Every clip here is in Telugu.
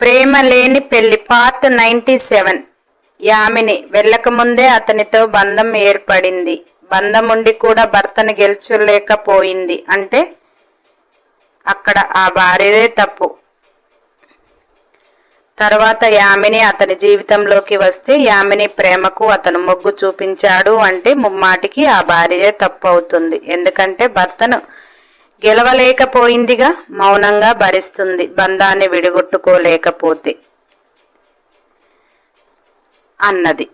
ప్రేమ లేని పెళ్ళి పార్ట్ నైంటీ సెవెన్. యామిని వెళ్ళకముందే అతనితో బంధం ఏర్పడింది. బంధం ఉండి కూడా భర్తను గెలుచులేకపోయింది. అంటే అక్కడ ఆ భార్యదే తప్పు. తర్వాత యామిని అతని జీవితంలోకి వస్తే యామిని ప్రేమకు అతను మొగ్గు చూపించాడు అంటే ముమ్మాటికి ఆ భార్యదే తప్పు అవుతుంది. ఎందుకంటే భర్తను గెలవలేకపోయిందిగా మౌనంగా భరిస్తుంది. బంధాన్ని విడగొట్టుకోలేకపోతే అన్నది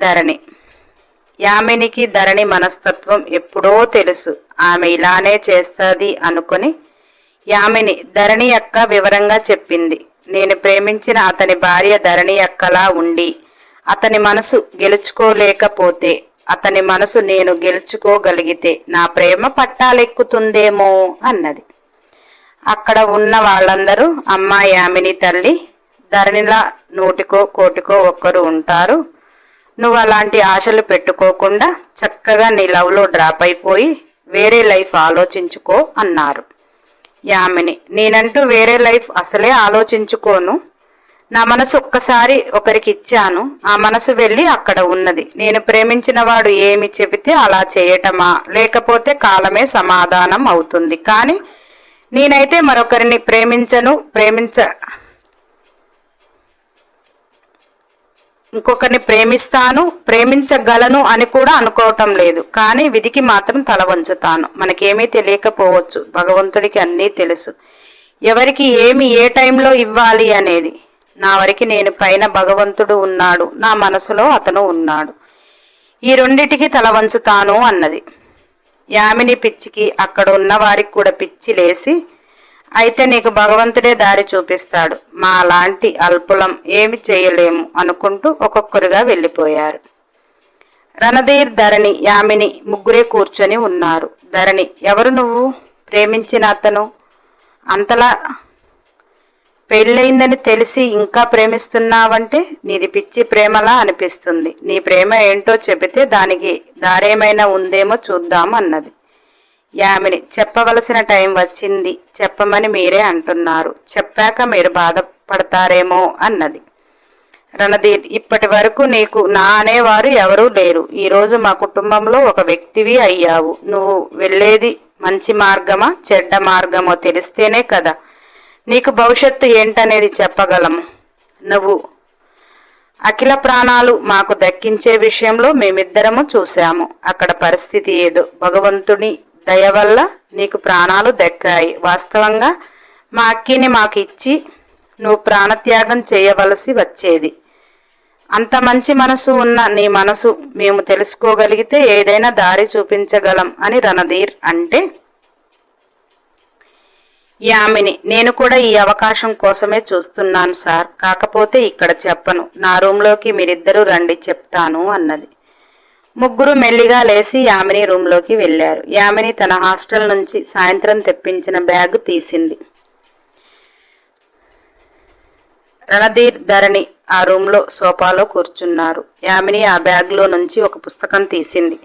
ధరణి. యామినికి ధరణి మనస్తత్వం ఎప్పుడో తెలుసు. ఆమె ఇలానే చేస్తుంది అనుకుని యామిని ధరణి అక్క వివరంగా చెప్పింది. నేను ప్రేమించిన అతని భార్య ధరణి అక్కలా ఉండి అతని మనసు గెలుచుకోలేకపోతే అతని మనసు నేను గెలుచుకోగలిగితే నా ప్రేమ పట్టాలెక్కుతుందేమో అన్నది. అక్కడ ఉన్న వాళ్ళందరూ అమ్మా యామిని తల్లి ధరణిలా నూటికో కోటికో ఒక్కరు ఉంటారు. నువ్వు అలాంటి ఆశలు పెట్టుకోకుండా చక్కగా నీ లవ్లో డ్రాప్ అయిపోయి వేరే లైఫ్ ఆలోచించుకో అన్నారు. యామిని నేనంటూ వేరే లైఫ్ అసలే ఆలోచించుకోను. నా మనసు ఒక్కసారి ఒకరికి ఇచ్చాను. ఆ మనసు వెళ్ళి అక్కడ ఉన్నది. నేను ప్రేమించిన వాడు ఏమి చెబితే అలా చేయటమా? లేకపోతే కాలమే సమాధానం అవుతుంది. కానీ నేనైతే మరొకరిని ప్రేమించను ప్రేమించ ఇంకొకరిని ప్రేమిస్తాను ప్రేమించగలను అని కూడా అనుకోవటం లేదు. కానీ విధికి మాత్రం తల వంచుతాను. మనకేమీ తెలియకపోవచ్చు. భగవంతుడికి అన్నీ తెలుసు. ఎవరికి ఏమి ఏ టైంలో ఇవ్వాలి అనేది. నా వరకు నేను పైన భగవంతుడు ఉన్నాడు. నా మనసులో అతను ఉన్నాడు. ఈ రెండిటికి తల వంచుతాను అన్నది. యామిని పిచ్చికి అక్కడ ఉన్న వారికి కూడా పిచ్చి లేసి అయితే నీకు భగవంతుడే దారి చూపిస్తాడు. మా లాంటి అల్పులం ఏమి చేయలేము అనుకుంటూ ఒక్కొక్కరుగా వెళ్ళిపోయారు. రణధీర్ ధరణి యామిని ముగ్గురే కూర్చొని ఉన్నారు. ధరణి ఎవరు నువ్వు? ప్రేమించిన అతను? అంతలా పెళ్ళయిందని తెలిసి ఇంకా ప్రేమిస్తున్నావంటే నీది పిచ్చి ప్రేమలా అనిపిస్తుంది. నీ ప్రేమ ఏంటో చెబితే దానికి దారేమైనా ఉందేమో చూద్దాం అన్నది. యామిని చెప్పవలసిన టైం వచ్చింది. చెప్పమని మీరే అంటున్నారు. చెప్పాక మీరు బాధపడతారేమో అన్నది. రణధీర్ ఇప్పటి వరకు నీకు నా అనేవారు ఎవరూ లేరు. ఈరోజు మా కుటుంబంలో ఒక వ్యక్తివి అయ్యావు. నువ్వు వెళ్ళేది మంచి మార్గమా చెడ్డ మార్గమో తెలిస్తేనే కదా. నీకు భవిష్యత్తు ఏంటనేది చెప్పగలము. నువ్వు అఖిల ప్రాణాలు మాకు దక్కించే విషయంలో మేమిద్దరము చూశాము. అక్కడ పరిస్థితి ఏదో. భగవంతుని దయ వల్ల నీకు ప్రాణాలు దక్కాయి. వాస్తవంగా మా అక్కిని మాకు ఇచ్చి నువ్వు ప్రాణత్యాగం చేయవలసి వచ్చేది. అంత మంచి మనసు ఉన్న నీ మనసు మేము తెలుసుకోగలిగితే ఏదైనా దారి చూపించగలం అని రణధీర్ అంటే యామిని నేను కూడా ఈ అవకాశం కోసమే చూస్తున్నాను సార్. కాకపోతే ఇక్కడ చెప్పను. నా రూంలోకి మీరిద్దరూ రండి చెప్తాను అన్నది. ముగ్గురు మెల్లిగా లేచి యామిని రూంలోకి వెళ్ళారు. యామిని తన హాస్టల్ నుంచి సాయంత్రం తెప్పించిన బ్యాగ్ తీసింది. రణధీర్ ధరణి ఆ రూంలో సోఫాలో కూర్చున్నారు. యామిని ఆ బ్యాగ్లో నుంచి ఒక పుస్తకం తీసింది.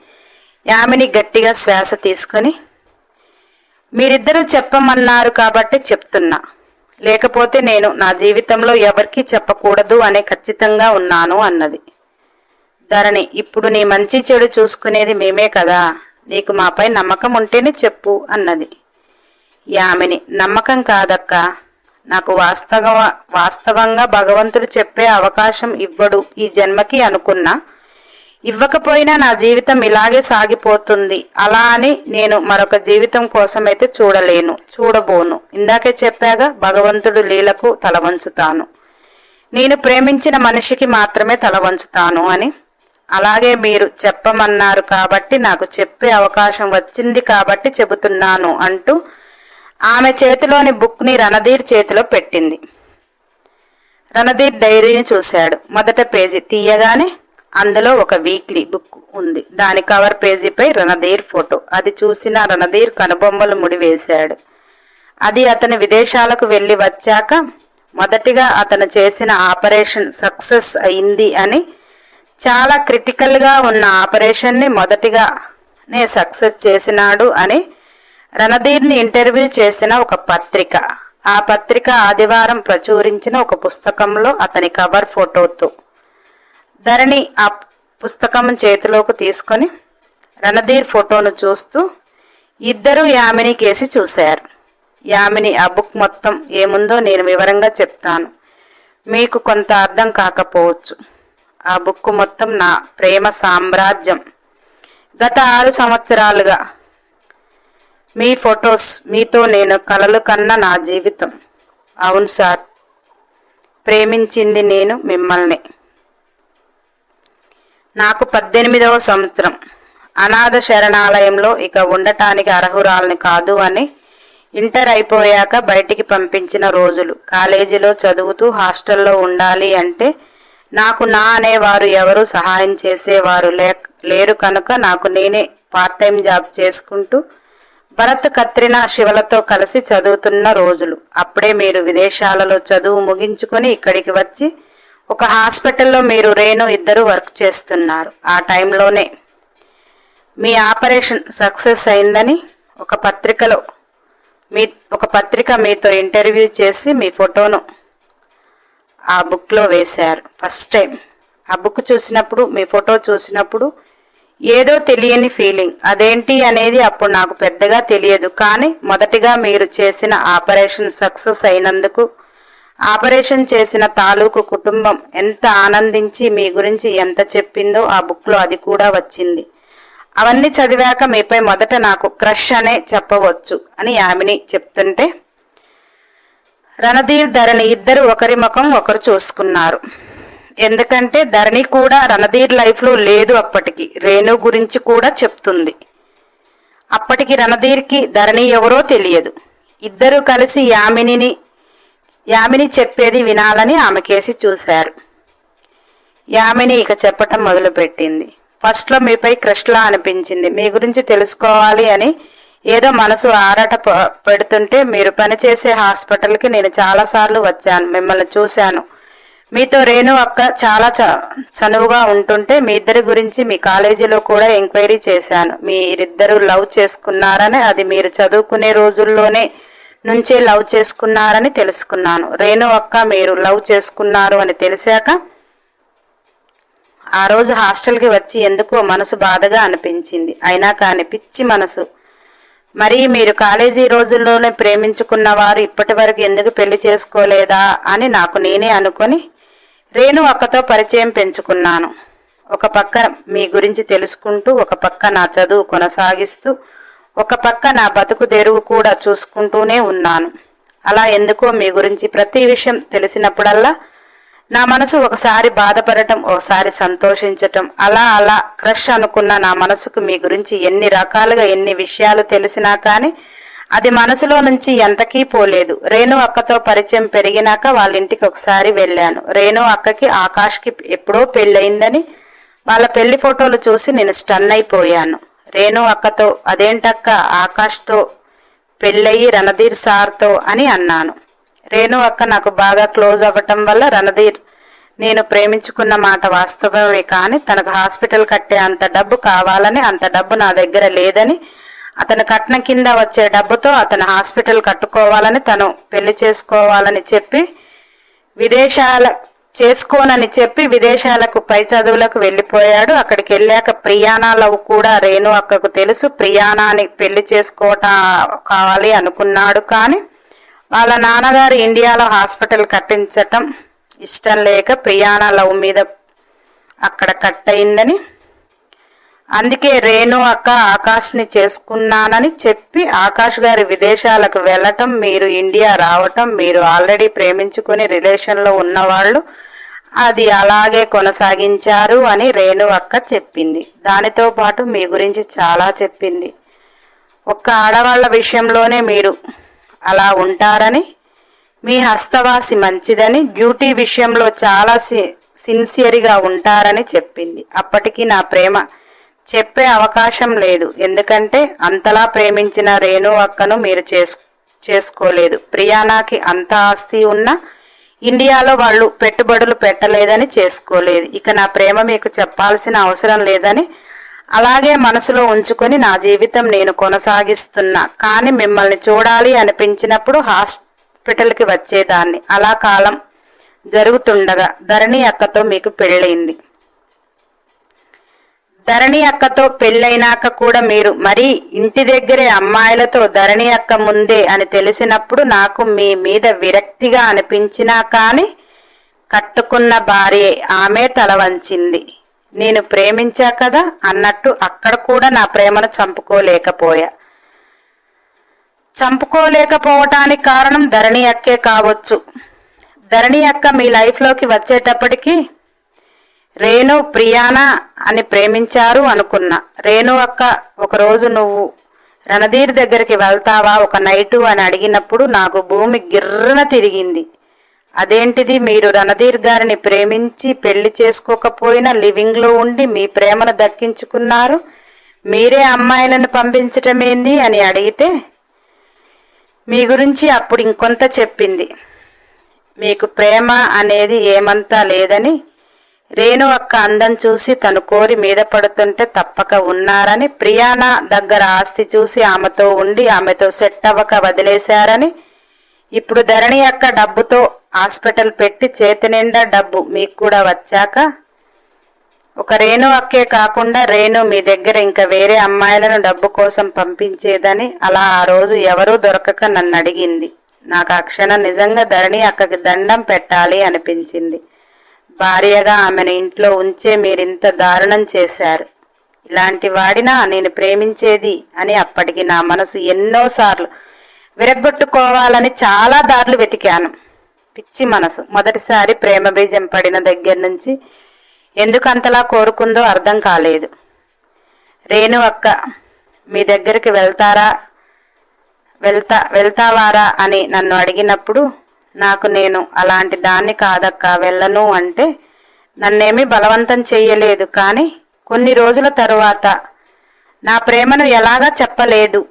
యామిని గట్టిగా శ్వాస తీసుకొని మీరిద్దరూ చెప్పమన్నారు కాబట్టి చెప్తున్నా. లేకపోతే నేను నా జీవితంలో ఎవరికీ చెప్పకూడదు అనే ఖచ్చితంగా ఉన్నాను అన్నది. ధరణి ఇప్పుడు నీ మంచి చెడు చూసుకునేది మేమే కదా. నీకు మాపై నమ్మకం ఉంటేనే చెప్పు అన్నది. యామిని నమ్మకం కాదక్క. నాకు వాస్తవ వాస్తవంగా భగవంతుడు చెప్పే అవకాశం ఇవ్వడు ఈ జన్మకి అనుకున్నా. ఇవ్వకపోయినా నా జీవితం ఇలాగే సాగిపోతుంది. అలా అని నేను మరొక జీవితం కోసమైతే చూడలేను చూడబోను. ఇందాకే చెప్పాగా భగవంతుడు లీలకు తల వంచుతాను నేను ప్రేమించిన మనిషికి మాత్రమే తల వంచుతాను అని. అలాగే మీరు చెప్పమన్నారు కాబట్టి నాకు చెప్పే అవకాశం వచ్చింది కాబట్టి చెబుతున్నాను అంటూ ఆమె చేతిలోని బుక్ని రణధీర్ చేతిలో పెట్టింది. రణధీర్ డైరీని చూశాడు. మొదట పేజీ తీయగానే అందులో ఒక వీక్లీ బుక్ ఉంది. దాని కవర్ పేజీపై రణధీర్ ఫోటో అది చూసిన రణధీర్ కనుబొమ్మలు ముడివేశాడు. అది అతని విదేశాలకు వెళ్ళి వచ్చాక మొదటిగా అతను చేసిన ఆపరేషన్ సక్సెస్ అయింది అని చాలా క్రిటికల్గా ఉన్న ఆపరేషన్ని మొదటిగానే సక్సెస్ చేసినాడు అని రణధీర్ని ఇంటర్వ్యూ చేసిన ఒక పత్రిక. ఆ పత్రిక ఆదివారం ప్రచురించిన ఒక పుస్తకంలో అతని కవర్ ఫోటోతో ధరణి ఆ పుస్తకం చేతిలోకి తీసుకొని రణధీర్ ఫోటోను చూస్తూ ఇద్దరూ యామిని కేసి చూశారు. యామిని ఆ బుక్ మొత్తం ఏముందో నేను వివరంగా చెప్తాను. మీకు కొంత అర్థం కాకపోవచ్చు. ఆ బుక్ మొత్తం నా ప్రేమ సామ్రాజ్యం. గత ఆరు సంవత్సరాలుగా మీ ఫొటోస్ మీతో నేను కలలు కన్న నా జీవితం. అవును సార్ ప్రేమించింది నేను మిమ్మల్ని. నాకు పద్దెనిమిదవ సంవత్సరం. అనాథ శరణాలయంలో ఇక ఉండటానికి అర్హురాలని కాదు అని ఇంటర్ అయిపోయాక బయటికి పంపించిన రోజులు. కాలేజీలో చదువుతూ హాస్టల్లో ఉండాలి అంటే నాకు నా అనేవారు ఎవరు సహాయం చేసేవారు లే లేరు కనుక నాకు నేనే పార్ట్ టైం జాబ్ చేసుకుంటూ భరత్ కత్రినా శివలతో కలిసి చదువుతున్న రోజులు. అప్పుడే మీరు విదేశాలలో చదువు ముగించుకొని ఇక్కడికి వచ్చి ఒక హాస్పిటల్లో మీరు రేణు ఇద్దరు వర్క్ చేస్తున్నారు. ఆ టైంలోనే మీ ఆపరేషన్ సక్సెస్ అయిందని ఒక పత్రికలో మీ ఒక పత్రిక మీతో ఇంటర్వ్యూ చేసి మీ ఫోటోను ఆ బుక్లో వేశారు. First time. ఆ బుక్ చూసినప్పుడు మీ ఫోటో చూసినప్పుడు ఏదో తెలియని ఫీలింగ్. అదేంటి అనేది అప్పుడు నాకు పెద్దగా తెలియదు. కానీ మొదటిగా మీరు చేసిన ఆపరేషన్ సక్సెస్ అయినందుకు ఆపరేషన్ చేసిన తాలూకు కుటుంబం ఎంత ఆనందించి మీ గురించి ఎంత చెప్పిందో ఆ బుక్లో అది కూడా వచ్చింది. అవన్నీ చదివాక మీపై మొదట నాకు క్రష్ అనే చెప్పవచ్చు అని యామిని చెప్తుంటే రణధీర్ ధరణి ఇద్దరు ఒకరి ముఖం ఒకరు చూసుకున్నారు. ఎందుకంటే ధరణి కూడా రణధీర్ లైఫ్లో లేదు అప్పటికి రేణు గురించి కూడా చెప్తుంది. అప్పటికి రణధీర్కి ధరణి ఎవరో తెలియదు. ఇద్దరు కలిసి యామినిని యామిని చెప్పేది వినాలని ఆమె కేసి చూశారు. యామిని ఇక చెప్పటం మొదలుపెట్టింది. ఫస్ట్లో మీపై క్రష్లా అనిపించింది. మీ గురించి తెలుసుకోవాలి అని ఏదో మనసు ఆరాట ప- పెడుతుంటే మీరు పనిచేసే హాస్పిటల్కి నేను చాలాసార్లు వచ్చాను. మిమ్మల్ని చూశాను. మీతో రేణు అక్క చాలా చ చనువుగా ఉంటుంటే మీ ఇద్దరి గురించి మీ కాలేజీలో కూడా ఎంక్వైరీ చేశాను. మీరిద్దరూ లవ్ చేసుకున్నారని అది మీరు చదువుకునే రోజుల్లోనే నుంచే లవ్ చేసుకున్నారని తెలుసుకున్నాను. రేణు అక్క మీరు లవ్ చేసుకున్నారు అని తెలిసాక ఆ రోజు హాస్టల్కి వచ్చి ఎందుకో మనసు బాధగా అనిపించింది. అయినా కానీ పిచ్చి మనసు. మరి మీరు కాలేజీ రోజుల్లోనే ప్రేమించుకున్న వారు ఇప్పటి వరకు ఎందుకు పెళ్ళి చేసుకోలేదా అని నాకు నేనే అనుకొని రేణు అక్కతో పరిచయం పెంచుకున్నాను. ఒక పక్క మీ గురించి తెలుసుకుంటూ ఒక పక్క నా చదువు కొనసాగిస్తూ ఒక పక్క నా బతుకు తెరువు కూడా చూసుకుంటూనే ఉన్నాను. అలా ఎందుకో మీ గురించి ప్రతి విషయం తెలిసినప్పుడల్లా నా మనసు ఒకసారి బాధపడటం ఒకసారి సంతోషించటం అలా అలా క్రష్ అనుకున్న నా మనసుకు మీ గురించి ఎన్ని రకాలుగా ఎన్ని విషయాలు తెలిసినా కానీ అది మనసులో నుంచి ఎంతకీ పోలేదు. రేణు అక్కతో పరిచయం పెరిగినాక వాళ్ళ ఇంటికి ఒకసారి వెళ్ళాను. రేణు అక్కకి ఆకాష్కి ఎప్పుడో పెళ్ళయిందని వాళ్ళ పెళ్ళి ఫోటోలు చూసి నేను స్టన్ అయిపోయాను. రేణు అక్కతో అదేంటక్క ఆకాష్తో పెళ్ళయి రణధీర్ సార్తో అని అన్నాను. రేణు అక్క నాకు బాగా క్లోజ్ అవ్వటం వల్ల రణధీర్ నేను ప్రేమించుకున్న మాట వాస్తవమే కానీ తనకు హాస్పిటల్ కట్టే అంత డబ్బు కావాలని అంత డబ్బు నా దగ్గర లేదని అతని కట్నం కింద వచ్చే డబ్బుతో అతను హాస్పిటల్ కట్టుకోవాలని తను పెళ్ళి చేసుకోవాలని చెప్పి విదేశాల చేసుకోనని చెప్పి విదేశాలకు పై చదువులకు వెళ్ళిపోయాడు. అక్కడికి వెళ్ళాక ప్రియానా లవ్ కూడా రేణు అక్కకు తెలుసు. ప్రియానాని పెళ్ళి చేసుకోవటం కావాలి అనుకున్నాడు కానీ వాళ్ళ నాన్నగారు ఇండియాలో హాస్పిటల్ కట్టించటం ఇష్టం లేక ప్రియానా లవ్ మీద అక్కడ కట్ అయిందని అందుకే రేణు అక్క ఆకాష్ని చేసుకున్నానని చెప్పి ఆకాష్ గారి విదేశాలకు వెళ్ళటం మీరు ఇండియా రావటం మీరు ఆల్రెడీ ప్రేమించుకుని రిలేషన్లో ఉన్నవాళ్ళు అది అలాగే కొనసాగించారు అని రేణు అక్క చెప్పింది. దానితో పాటు మీ గురించి చాలా చెప్పింది. ఒక్క ఆడవాళ్ళ విషయంలోనే మీరు అలా ఉంటారని మీ హస్తవాసి మంచిదని డ్యూటీ విషయంలో చాలా సి సిన్సియర్గా ఉంటారని చెప్పింది. అప్పటికి నా ప్రేమ చెప్పే అవకాశం లేదు. ఎందుకంటే అంతలా ప్రేమించిన రేణు అక్కను మీరు చేసు చేసుకోలేదు. ప్రియానాకి అంత ఆస్తి ఉన్నా ఇండియాలో వాళ్ళు పెట్టుబడులు పెట్టలేదని చేసుకోలేదు. ఇక నా ప్రేమ మీకు చెప్పాల్సిన అవసరం లేదని అలాగే మనసులో ఉంచుకొని నా జీవితం నేను కొనసాగిస్తున్నా. కానీ మిమ్మల్ని చూడాలి అనిపించినప్పుడు హాస్పిటల్కి వచ్చేదాన్ని. అలా కాలం జరుగుతుండగా ధరణి అక్కతో మీకు పెళ్ళయింది. ధరణి అక్కతో పెళ్ళైనాక కూడా మీరు మరీ ఇంటి దగ్గరే అమ్మాయిలతో ధరణి అక్క ముందే అని తెలిసినప్పుడు నాకు మీ మీద విరక్తిగా అనిపించినా కానీ కట్టుకున్న భార్యే ఆమె తల వంచింది. నేను ప్రేమించా కదా అన్నట్టు అక్కడ కూడా నా ప్రేమను చంపుకోలేకపోయా. చంపుకోలేకపోవటానికి కారణం ధరణి అక్కే కావచ్చు. ధరణి అక్క మీ లైఫ్లోకి వచ్చేటప్పటికి రేణు ప్రియానా అని ప్రేమించారు అనుకున్నా. రేణు అక్క ఒకరోజు నువ్వు రణధీర్ దగ్గరికి వెళ్తావా? ఒక నైటు అని అడిగినప్పుడు నాకు భూమి గిర్రన తిరిగింది. అదేంటిది? మీరు రణధీర్ గారిని ప్రేమించి పెళ్ళి చేసుకోకపోయినా లివింగ్లో ఉండి మీ ప్రేమను దక్కించుకున్నారు. మీరే అమ్మాయిలను పంపించటమేంది అని అడిగితే మీ గురించి అప్పుడు ఇంకొంత చెప్పింది. మీకు ప్రేమ అనేది ఏమంతా లేదని రేణు అక్క అందం చూసి తను కోరి మీద పడుతుంటే తప్పక ఉన్నారని ప్రియానా దగ్గర ఆస్తి చూసి ఆమెతో ఉండి ఆమెతో సెట్ అవ్వక వదిలేశారని ఇప్పుడు ధరణి అక్క డబ్బుతో హాస్పిటల్ పెట్టి చేతి నిండా డబ్బు మీకు కూడా వచ్చాక? ఒక రేణు అక్కే కాకుండా రేణు మీ దగ్గర ఇంకా వేరే అమ్మాయిలను డబ్బు కోసం పంపించేదని అలా ఆ రోజు ఎవరూ దొరకక నన్ను అడిగింది. నాకు ఆ క్షణం నిజంగా ధరణి అక్కకి దండం పెట్టాలి అనిపించింది. భార్యగా ఆమెను ఇంట్లో ఉంచే మీరింత దారుణం చేశారు. ఇలాంటి వాడినా నేను ప్రేమించేది అని అప్పటికి నా మనసు ఎన్నోసార్లు విరగొట్టుకోవాలని చాలా దారులు వెతికాను. పిచ్చి మనసు. మొదటిసారి ప్రేమ బీజం పడిన దగ్గర నుంచి ఎందుకు అంతలా కోరుకుందో అర్థం కాలేదు. రేణు అక్క మీ దగ్గరికి వెళ్తారా? వెళ్తా వెళ్తావారా అని నన్ను అడిగినప్పుడు నాకు నేను అలాంటి దాన్ని కాదక్కా వెళ్ళను అంటే నన్నేమీ బలవంతం చెయ్యలేదు. కానీ కొన్ని రోజుల తరువాత నా ప్రేమను ఎలాగా చెప్పలేదు.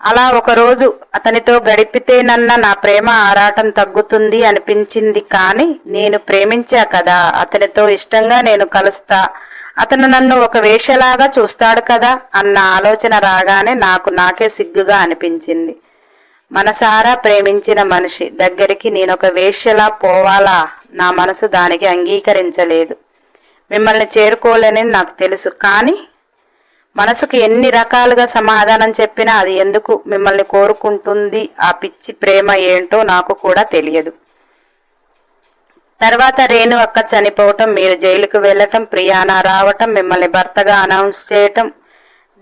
అలా ఒకరోజు అతనితో గడిపితేనన్న నా ప్రేమ ఆరాటం తగ్గుతుంది అనిపించింది. కానీ నేను ప్రేమించా కదా అతనితో ఇష్టంగా నేను కలుస్తా అతను నన్ను ఒక వేషలాగా చూస్తాడు కదా అన్న ఆలోచన రాగానే నాకు నాకే సిగ్గుగా అనిపించింది. మనసారా ప్రేమించిన మనిషి దగ్గరికి నేను ఒక వేష్యలా పోవాలా? నా మనసు దానికి అంగీకరించలేదు. మిమ్మల్ని చేరుకోలేనని నాకు తెలుసు. కానీ మనసుకు ఎన్ని రకాలుగా సమాధానం చెప్పినా అది ఎందుకు మిమ్మల్ని కోరుకుంటుంది? ఆ పిచ్చి ప్రేమ ఏంటో నాకు కూడా తెలియదు. తర్వాత రేణు అక్క చనిపోవటం మీరు జైలుకు వెళ్ళటం ప్రియానా రావటం మిమ్మల్ని భర్తగా అనౌన్స్ చేయటం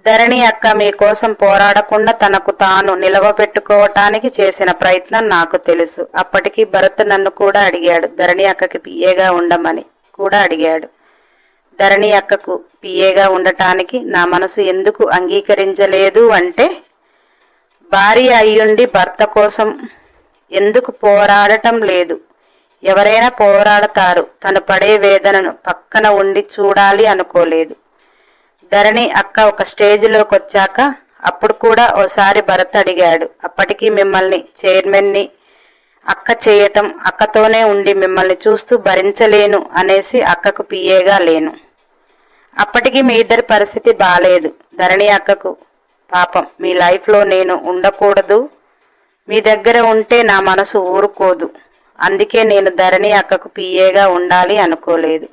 ధరణి అక్క మీకోసం పోరాడకుండా తనకు తాను నిలవబెట్టుకోవటానికి చేసిన ప్రయత్నం నాకు తెలుసు. అప్పటికి భరత్ నన్ను కూడా అడిగాడు. ధరణి అక్కకి పిఏగా ఉండమని కూడా అడిగాడు. ధరణి అక్కకు పిఏగా ఉండటానికి నా మనసు ఎందుకు అంగీకరించలేదు అంటే భార్య అయ్యుండి భర్త కోసం ఎందుకు పోరాడటం లేదు? ఎవరైనా పోరాడతారు. తను పడే వేదనను పక్కన ఉండి చూడాలి అనుకోలేదు. ధరణి అక్క ఒక స్టేజ్లోకి వచ్చాక అప్పుడు కూడా ఓసారి భరత్ అడిగాడు. అప్పటికి మిమ్మల్ని చైర్మన్ని అక్క చేయటం అక్కతోనే ఉండి మిమ్మల్ని చూస్తూ భరించలేను అనేసి అక్కకు పియేగా లేను. అప్పటికి మీ ఇద్దరి పరిస్థితి బాలేదు. ధరణి అక్కకు పాపం మీ లైఫ్లో నేను ఉండకూడదు. మీ దగ్గర ఉంటే నా మనసు ఊరుకోదు. అందుకే నేను ధరణి అక్కకు పిఏగా ఉండాలి అనుకోలేదు.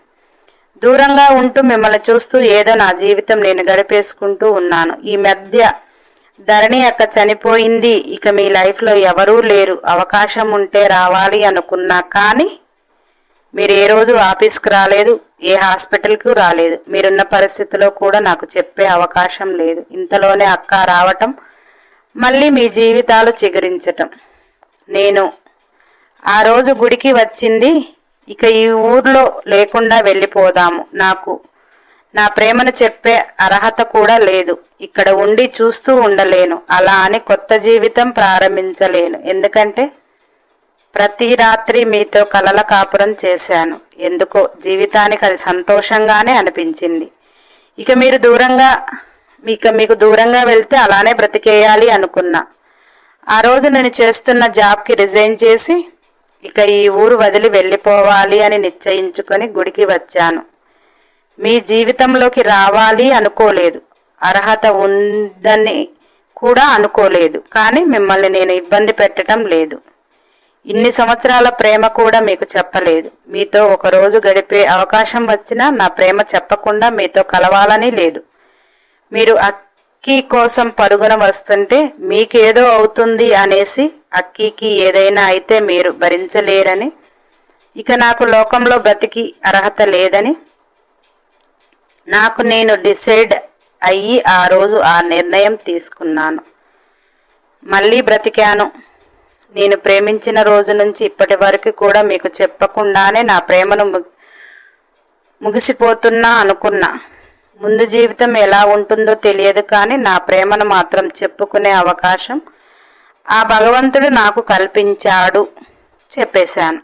దూరంగా ఉంటూ మిమ్మల్ని చూస్తూ ఏదో నా జీవితం నేను గడిపేసుకుంటూ ఉన్నాను. ఈ మధ్య ధరణి అక్క చనిపోయింది. ఇక మీ లైఫ్లో ఎవరూ లేరు. అవకాశం ఉంటే రావాలి అనుకున్నా కానీ మీరు ఏ రోజు ఆఫీస్కి రాలేదు ఏ హాస్పిటల్కు రాలేదు. మీరున్న పరిస్థితిలో కూడా నాకు చెప్పే అవకాశం లేదు. ఇంతలోనే అక్క రావటం మళ్ళీ మీ జీవితాలు చిగురించటం. నేను ఆ రోజు గుడికి వచ్చింది. ఇక ఈ ఊర్లో లేకుండా వెళ్ళిపోదాము. నాకు నా ప్రేమను చెప్పే అర్హత కూడా లేదు. ఇక్కడ ఉండి చూస్తూ ఉండలేను. అలా అని కొత్త జీవితం ప్రారంభించలేను. ఎందుకంటే ప్రతి రాత్రి మీతో కలల కాపురం చేశాను. ఎందుకో జీవితానికి అది సంతోషంగానే అనిపించింది. ఇక మీరు దూరంగా ఇక మీకు దూరంగా వెళ్తే అలానే బ్రతికేయాలి అనుకున్నా. ఆ రోజు నేను చేస్తున్న జాబ్కి రిజైన్ చేసి ఇక ఈ ఊరు వదిలి వెళ్ళిపోవాలి అని నిశ్చయించుకొని గుడికి వచ్చాను. మీ జీవితంలోకి రావాలి అనుకోలేదు. అర్హత ఉందని కూడా అనుకోలేదు. కానీ మిమ్మల్ని నేను ఇబ్బంది పెట్టడం లేదు. ఇన్ని సంవత్సరాల ప్రేమ కూడా మీకు చెప్పలేదు. మీతో ఒక రోజు గడిపే అవకాశం వచ్చినా నా ప్రేమ చెప్పకుండా మీతో కలవాలని లేదు. మీరు అక్కీ కోసం పరుగున వస్తుంటే మీకేదో అవుతుంది అనేసి అక్కీకి ఏదైనా అయితే మీరు భరించలేరని. ఇక నాకు లోకంలో బ్రతికి అర్హత లేదని. నాకు నేను డిసైడ్ అయ్యి ఆ రోజు ఆ నిర్ణయం తీసుకున్నాను. మళ్ళీ బ్రతికాను. నేను ప్రేమించిన రోజు నుంచి ఇప్పటి వరకు కూడా మీకు చెప్పకుండానే నా ప్రేమను ముగిసిపోతున్నా అనుకున్నా. ముందు జీవితం ఎలా ఉంటుందో తెలియదు కానీ నా ప్రేమను మాత్రం చెప్పుకునే అవకాశం ఆ భగవంతుడు నాకు కల్పించాడు చెప్పేశాను.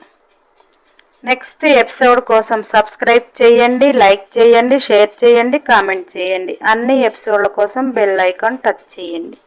నెక్స్ట్ ఎపిసోడ్ కోసం సబ్స్క్రైబ్ చేయండి లైక్ చేయండి షేర్ చేయండి కామెంట్ చేయండి. అన్ని ఎపిసోడ్ల కోసం బెల్ ఐకాన్ టచ్ చేయండి.